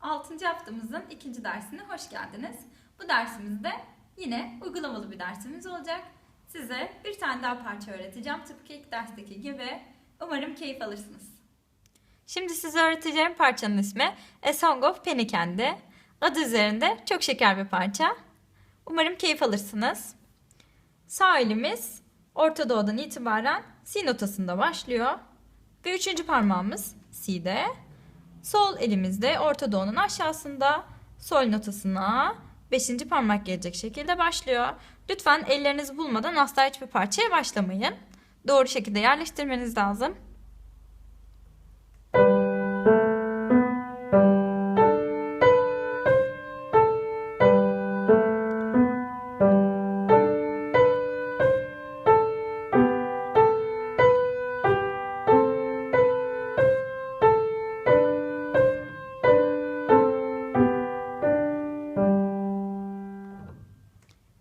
6. haftamızın ikinci dersine hoş geldiniz. Bu dersimizde yine uygulamalı bir dersimiz olacak. Size bir tane daha parça öğreteceğim tıpkı ilk dersteki gibi. Umarım keyif alırsınız. Şimdi size öğreteceğim parçanın ismi A Song of Pennycandy. Adı üzerinde çok şeker bir parça. Umarım keyif alırsınız. Sağ elimiz Orta Doğu'dan itibaren Si notasında başlıyor. Ve üçüncü parmağımız Si'de. Sol elimizde Orta Doğu'nun aşağısında Sol notasına beşinci parmak gelecek şekilde başlıyor. Lütfen ellerinizi bulmadan asla hiçbir parçaya başlamayın. Doğru şekilde yerleştirmeniz lazım.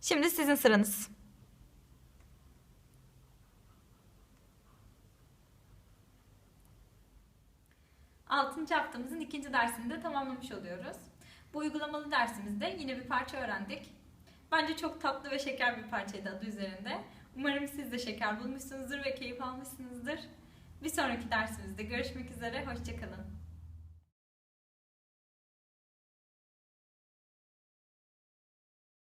Şimdi sizin sıranız. Altıncı haftamızın ikinci dersini de tamamlamış oluyoruz. Bu uygulamalı dersimizde yine bir parça öğrendik. Bence çok tatlı ve şeker bir parçaydı adı üzerinde. Umarım siz de şeker bulmuşsunuzdur ve keyif almışsınızdır. Bir sonraki dersimizde görüşmek üzere, hoşçakalın.